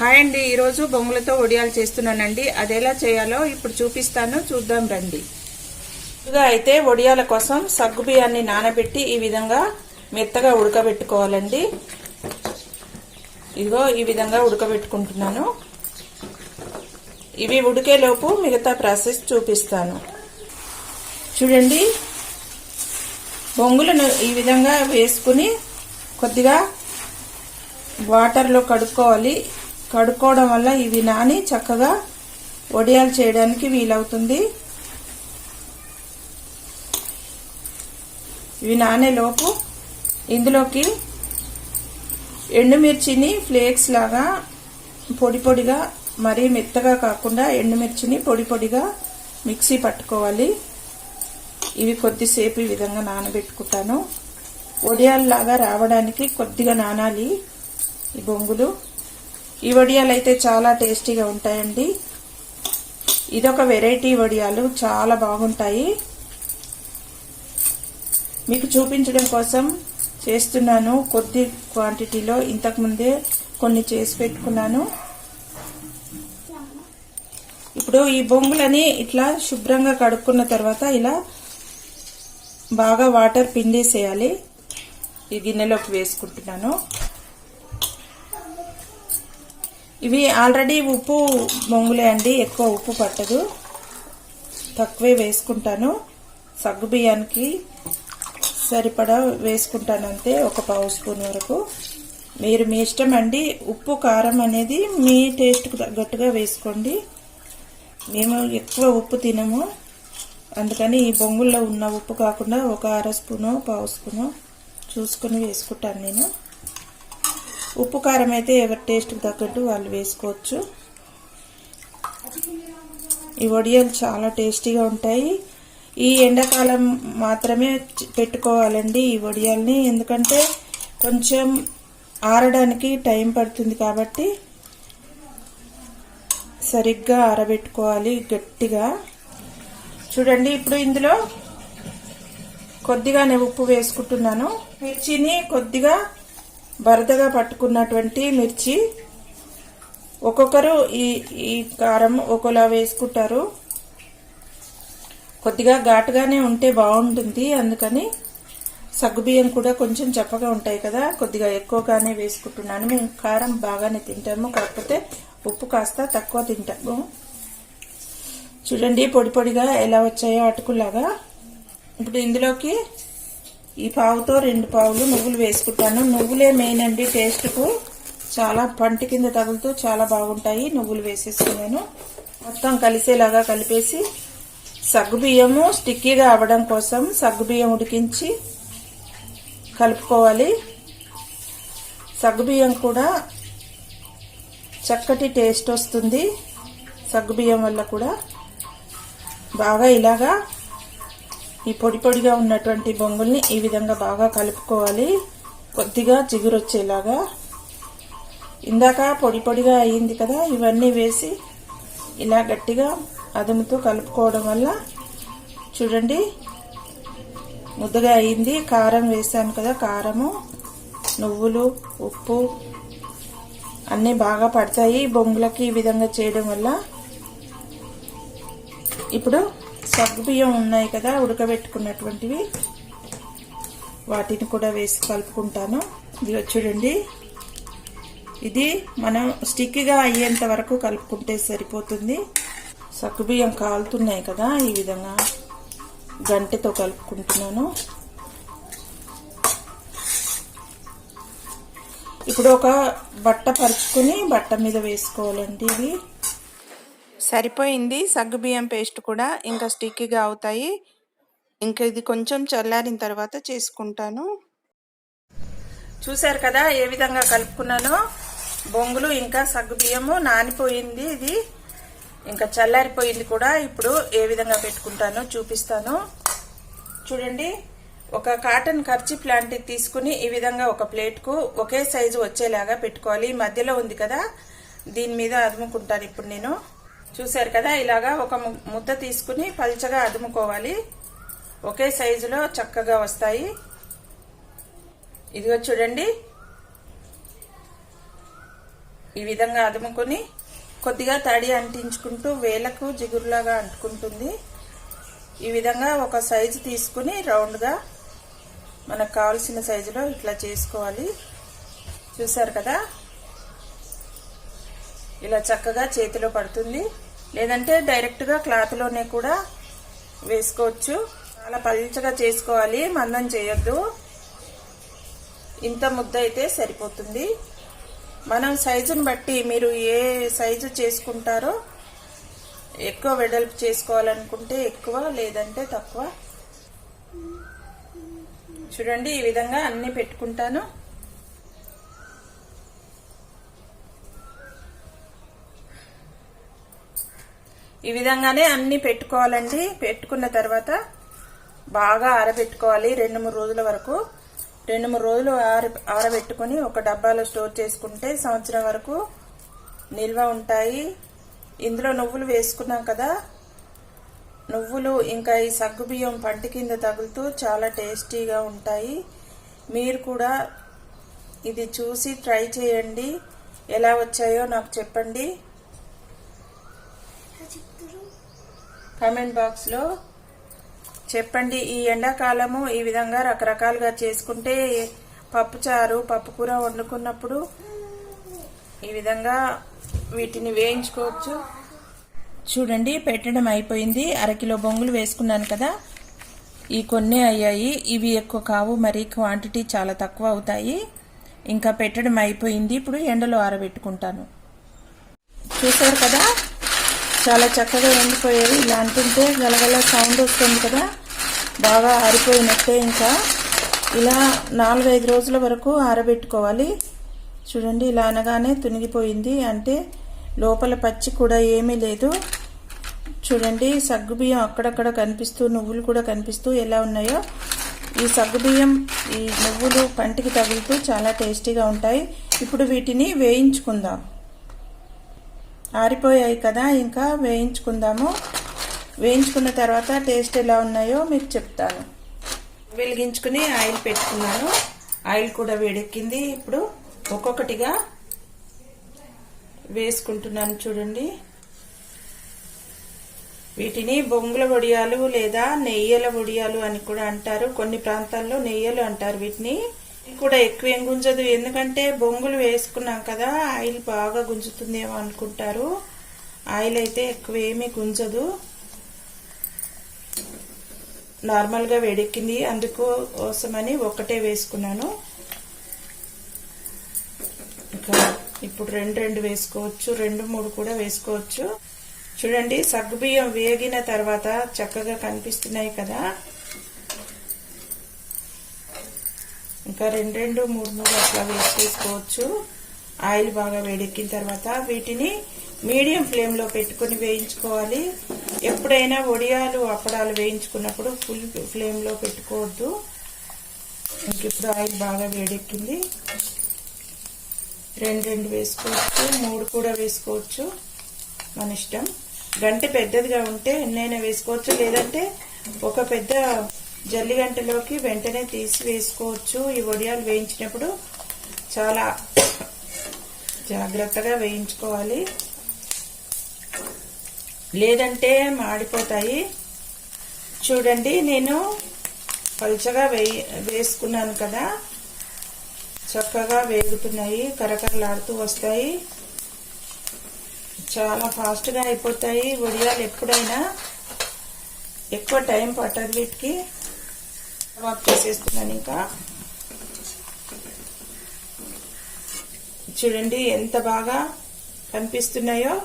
Hi అండి. ఈరోజు బొంగులతో వడియాలు చేస్తున్నానండి. అది ఎలా చేయాలో ఇప్పుడు చూపిస్తాను. చూద్దాం రండి. ముందుగా అయితే వడియాల కోసం సగ్గు బియ్యాన్ని నానబెట్టి ఈ విధంగా మెత్తగా ఉడకబెట్టుకోవాలండి. ఇదిగో ఈ విధంగా ఉడకబెట్టుకుంటున్నాను. ఇవి ఉడికేలోపు మిగతా ప్రాసెస్ చూపిస్తాను. చూడండి. బొంగులను ఈ విధంగా వేసుకుని కొద్దిగా వాటర్లో కడుక్కోవాలి. కడుక్కోవడం వల్ల ఇవి నాని చక్కగా వడియాలు చేయడానికి వీలవుతుంది. ఇవి నానేలోపు ఇందులోకి ఎండుమిర్చిని ఫ్లేక్స్ లాగా పొడి పొడిగా మరీ మెత్తగా కాకుండా ఎండుమిర్చిని పొడి పొడిగా మిక్సీ పట్టుకోవాలి. ఇవి కొద్దిసేపు ఈ విధంగా నానబెట్టుకుంటాను. వడియాల్లాగా రావడానికి కొద్దిగా నానాలి ఈ బొంగులు. ఈ వడియాలు అయితే చాలా టేస్టీగా ఉంటాయండి. ఇదొక వెరైటీ వడియాలు చాలా బాగుంటాయి. మీకు చూపించడం కోసం చేస్తున్నాను కొద్ది క్వాంటిటీలో. ఇంతకుముందే కొన్ని చేసి పెట్టుకున్నాను. ఇప్పుడు ఈ బొంగులని ఇట్లా శుభ్రంగా కడుక్కున్న తర్వాత ఇలా బాగా వాటర్ పిండేసేయాలి. ఈ గిన్నెలోకి వేసుకుంటున్నాను. ఇవి ఆల్రెడీ ఉప్పు బొంగులే అండి ఎక్కువ ఉప్పు పట్టదు. తక్కువే వేసుకుంటాను. సగ్గు బియ్యానికి సరిపడా వేసుకుంటాను అంతే ఒక పావు స్పూన్ వరకు. మీరు మీ ఇష్టం అండి ఉప్పు కారం అనేది మీ టేస్ట్కి తగ్గట్టుగా వేసుకోండి. మేము ఎక్కువ ఉప్పు తినము. అందుకని ఈ బొంగుల్లో ఉన్న ఉప్పు కాకుండా ఒక అర స్పూను పావు స్పూను చూసుకొని వేసుకుంటాను నేను. ఉప్పు కారం అయితే ఎవరి టేస్ట్కి తగ్గట్టు వాళ్ళు వేసుకోవచ్చు. ఈ వడియాలు చాలా టేస్టీగా ఉంటాయి. ఈ ఎండాకాలం మాత్రమే పెట్టుకోవాలండి ఈ వడియాల్ని. ఎందుకంటే కొంచెం ఆరడానికి టైం పడుతుంది కాబట్టి సరిగ్గా ఆరబెట్టుకోవాలి గట్టిగా. చూడండి ఇప్పుడు ఇందులో కొద్దిగానే ఉప్పు వేసుకుంటున్నాను. మిర్చిని కొద్దిగా బరదగా పట్టుకున్నటువంటి మిర్చి ఒక్కొక్కరు ఈ ఈ కారం ఒకలా వేసుకుంటారు. కొద్దిగా ఘాటుగానే ఉంటే బాగుంటుంది అందుకని సగ్గుబియ్యం కూడా కొంచెం చప్పగా ఉంటాయి కదా కొద్దిగా ఎక్కువగానే వేసుకుంటున్నాను. మేము కారం బాగానే తింటాము కాకపోతే ఉప్పు కాస్త తక్కువ తింటాము. చూడండి పొడి పొడిగా ఎలా వచ్చాయో అటుకులాగా ఇప్పుడు ఇందులోకి ఈ పావుతో రెండు పావులు నువ్వులు వేసుకుంటాను. నువ్వులే మెయిన్ అండి టేస్ట్కు చాలా పంటి కింద తగులుతూ చాలా బాగుంటాయి. నువ్వులు వేసేసుకున్నాను. మొత్తం కలిసేలాగా కలిపేసి సగ్గుబియ్యము స్టిక్కీగా అవ్వడం కోసం సగ్గుబియ్యం ఉడికించి కలుపుకోవాలి. సగ్గుబియ్యం కూడా చక్కటి టేస్ట్ వస్తుంది. సగ్గుబియ్యం వల్ల కూడా బాగా ఇలాగా ఈ పొడి పొడిగా ఉన్నటువంటి బొంగుల్ని ఈ విధంగా బాగా కలుపుకోవాలి. కొద్దిగా జిగురు వచ్చేలాగా ఇందాక పొడి పొడిగా అయ్యింది కదా ఇవన్నీ వేసి ఇలా గట్టిగా అదుముతూ కలుపుకోవడం వల్ల చూడండి ముద్దగా అయింది కారం వేసాను కదా కారము నువ్వులు ఉప్పు అన్నీ బాగా పడతాయి బొంగులకి ఈ విధంగా చేయడం వల్ల. ఇప్పుడు సగ్గుబియ్యం ఉన్నాయి కదా ఉడకబెట్టుకున్నటువంటివి. వాటిని కూడా వేసి కలుపుకుంటాను. ఇది చూడండి. ఇది మనం స్టిక్గా అయ్యేంత వరకు కలుపుకుంటే సరిపోతుంది. సగ్గుబియ్యం కాలుతున్నాయి కదా ఈ విధంగా గంటెతో కలుపుకుంటున్నాను. ఇప్పుడు ఒక బట్ట పరుచుకుని బట్ట మీద వేసుకోవాలండి ఇది సరిపోయింది. సగ్గుబియ్యం పేస్ట్ కూడా ఇంకా స్టిక్కీగా అవుతాయి. ఇంకా ఇది కొంచెం చల్లారిన తర్వాత చేసుకుంటాను. చూశారు కదా ఏ విధంగా కలుపుకున్నానో? బొంగులు ఇంకా సగ్గుబియ్యము నానిపోయింది ఇది. ఇంకా చల్లారిపోయింది కూడా. ఇప్పుడు ఏ విధంగా పెట్టుకుంటానో చూపిస్తాను. చూడండి ఒక కాటన్ ఖర్చు లాంటిది తీసుకుని ఈ విధంగా ఒక ప్లేట్కు ఒకే సైజు వచ్చేలాగా పెట్టుకోవాలి. మధ్యలో ఉంది కదా దీని మీద అదుముకుంటాను ఇప్పుడు నేను. చూశారు కదా ఇలాగా ఒక ముద్ద తీసుకుని పల్చగా అదుముకోవాలి. ఒకే సైజులో చక్కగా వస్తాయి. ఇదిగో చూడండి. ఈ విధంగా అదుముకొని కొద్దిగా తడి అంటించుకుంటూ వేలకు జిగురులాగా అంటుకుంటుంది. ఈ విధంగా ఒక సైజు తీసుకుని రౌండ్గా మనకు కావాల్సిన సైజులో ఇట్లా చేసుకోవాలి. చూసారు కదా? ఇలా చక్కగా చేతిలో పడుతుంది. లేదంటే డైరెక్ట్గా క్లాత్లోనే కూడా వేసుకోవచ్చు. చాలా పల్చగా చేసుకోవాలి మందం చేయొద్దు. ఇంత ముద్ద అయితే సరిపోతుంది. మనం సైజుని బట్టి మీరు ఏ సైజు చేసుకుంటారో ఎక్కువ వెడల్పు చేసుకోవాలనుకుంటే ఎక్కువ లేదంటే తక్కువ. చూడండి ఈ విధంగా అన్నీ పెట్టుకుంటాను. ఈ విధంగానే అన్ని పెట్టుకోవాలండి. పెట్టుకున్న తర్వాత బాగా ఆరబెట్టుకోవాలి రెండు మూడు రోజుల వరకు. రెండు మూడు రోజులు ఆర ఆరబెట్టుకుని ఒక డబ్బాలో స్టోర్ చేసుకుంటే సంవత్సరం వరకు నిల్వ ఉంటాయి. ఇందులో నువ్వులు వేసుకున్నాం కదా. నువ్వులు ఇంకా ఈ సగ్గుబియ్యం పంటి కింద తగులుతూ చాలా టేస్టీగా ఉంటాయి. మీరు కూడా ఇది చూసి ట్రై చేయండి. ఎలా వచ్చాయో నాకు చెప్పండి. కామెంట్ బాక్స్లో చెప్పండి ఈ ఎండాకాలము ఈ విధంగా రకరకాలుగా చేసుకుంటే పప్పుచారు పప్పుకూర వండుకున్నప్పుడు ఈ విధంగా వీటిని వేయించుకోవచ్చు. చూడండి పెట్టడం అయిపోయింది. అరకిలో బొంగులు వేసుకున్నాను కదా. ఈ కొన్ని అయ్యాయి. ఇవి ఎక్కువ కావు మరి క్వాంటిటీ చాలా తక్కువ అవుతాయి. ఇంకా పెట్టడం అయిపోయింది. ఇప్పుడు ఎండలో ఆరబెట్టుకుంటాను. చూసారు కదా? చాలా చక్కగా ఎండిపోయేవి ఇలా అంటుంటే గలగల సౌండ్ వస్తుంది కదా. బాగా ఆరిపోయినట్టే ఇంకా. ఇలా నాలుగైదు రోజుల వరకు ఆరబెట్టుకోవాలి. చూడండి ఇలా అనగానే తునిగిపోయింది. అంటే లోపల పచ్చి కూడా ఏమీ లేదు. చూడండి సగ్గుబియ్యం అక్కడక్కడ కనిపిస్తూ నువ్వులు కూడా కనిపిస్తూ ఎలా ఉన్నాయో. ఈ సగ్గుబియ్యం ఈ నువ్వులు పంటికి తగులుతూ చాలా టేస్టీగా ఉంటాయి. ఇప్పుడు వీటిని వేయించుకుందాం. ఆరిపోయాయి కదా ఇంకా వేయించుకుందాము. వేయించుకున్న తర్వాత టేస్ట్ ఎలా ఉన్నాయో మీకు చెప్తాను. వెలిగించుకుని ఆయిల్ పెట్టుకున్నాను. ఆయిల్ కూడా వేడెక్కింది. ఇప్పుడు ఒక్కొక్కటిగా వేసుకుంటున్నాను చూడండి. వీటిని బొంగుల వడియాలు లేదా నెయ్యల వడియాలు అని కూడా అంటారు. కొన్ని ప్రాంతాల్లో నెయ్యలు అంటారు వీటిని. కూడా ఎక్కువ ఏం గుంజదు. ఎందుకంటే బొంగులు వేసుకున్నాం కదా ఆయిల్ బాగా గుంజుతుందేమో అనుకుంటారు. ఆయిల్ అయితే ఎక్కువ ఏమీ గుంజదు. నార్మల్గా వేడెక్కింది. అందుకు కోసమని ఒకటే వేసుకున్నాను. ఇంకా ఇప్పుడు రెండు రెండు వేసుకోవచ్చు. రెండు మూడు కూడా వేసుకోవచ్చు. చూడండి సగ్గుబియ్యం వేగిన తర్వాత చక్కగా కనిపిస్తున్నాయి కదా. ఇంకా రెండు రెండు మూడు మూడు అట్లా వేసేసుకోవచ్చు ఆయిల్ బాగా వేడెక్కిన తర్వాత వీటిని మీడియం ఫ్లేమ్లో పెట్టుకుని వేయించుకోవాలి. ఎప్పుడైనా వడియాలు అప్పడాలు వేయించుకున్నప్పుడు ఫుల్ ఫ్లేమ్లో పెట్టుకోవద్దు. ఇంక ఇప్పుడు ఆయిల్ బాగా వేడెక్కింది. రెండు రెండు వేసుకోవచ్చు మూడు కూడా వేసుకోవచ్చు. మన ఇష్టం. గంటె పెద్దదిగా ఉంటే ఎన్నైనా వేసుకోవచ్చు. లేదంటే ఒక పెద్ద జల్లిగంటలోకి వెంటనే తీసి వేసుకోవచ్చు ఈ వడియాలు వేయించినప్పుడు చాలా జాగ్రత్తగా వేయించుకోవాలి. లేదంటే మాడిపోతాయి. చూడండి నేను పలుచగా వేయి వేసుకున్నాను కదా. చక్కగా వేగుతున్నాయి కరకరలాడుతూ వస్తాయి. చాలా ఫాస్ట్గా అయిపోతాయి. వడియాలు ఎప్పుడైనా ఎక్కువ టైం పట్టదు వీటికి తర్వాత చేసేస్తున్నాను ఇంకా. చూడండి ఎంత బాగా కనిపిస్తున్నాయో.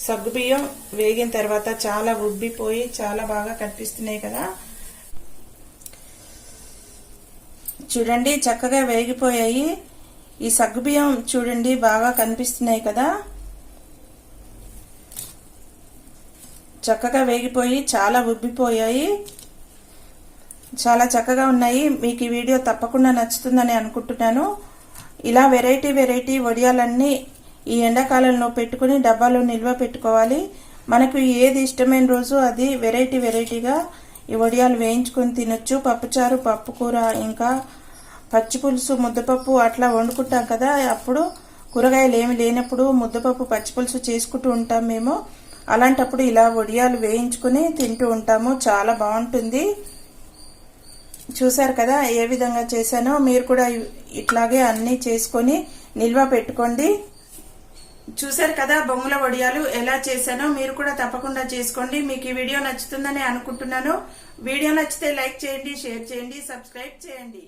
సగ్గుబియ్యం వేగిన తర్వాత చాలా ఉబ్బిపోయి చాలా బాగా కనిపిస్తున్నాయి కదా. చూడండి చక్కగా వేగిపోయాయి. ఈ సగ్గుబియ్యం చూడండి బాగా కనిపిస్తున్నాయి కదా. చక్కగా వేగిపోయి చాలా ఉబ్బిపోయాయి. చాలా చక్కగా ఉన్నాయి. మీకు ఈ వీడియో తప్పకుండా నచ్చుతుందని అనుకుంటున్నాను. ఇలా వెరైటీ వెరైటీ వడియాలన్నీ ఈ ఎండాకాలంలో పెట్టుకుని డబ్బాలో నిల్వ పెట్టుకోవాలి. మనకు ఏది ఇష్టమైన రోజు అది వెరైటీ వెరైటీగా ఈ వడియాలు వేయించుకొని తినొచ్చు. పప్పుచారు పప్పుకూర ఇంకా పచ్చి పులుసు ముద్దపప్పు అట్లా వండుకుంటాం కదా. అప్పుడు కూరగాయలు ఏమి లేనప్పుడు ముద్దపప్పు పచ్చిపులుసు చేసుకుంటూ ఉంటాం మేము. అలాంటప్పుడు ఇలా వడియాలు వేయించుకుని తింటూ ఉంటాము. చాలా బాగుంటుంది. చూసారు కదా ఏ విధంగా చేశానో మీరు కూడా ఇట్లాగే అన్నీ చేసుకొని నిల్వ పెట్టుకోండి. చూసారు కదా బొమ్మల వడియాలు ఎలా చేశానో మీరు కూడా తప్పకుండా చేసుకోండి. మీకు ఈ వీడియో నచ్చుతుందని అనుకుంటున్నాను. వీడియో నచ్చితే లైక్ చేయండి షేర్ చేయండి సబ్స్క్రైబ్ చేయండి.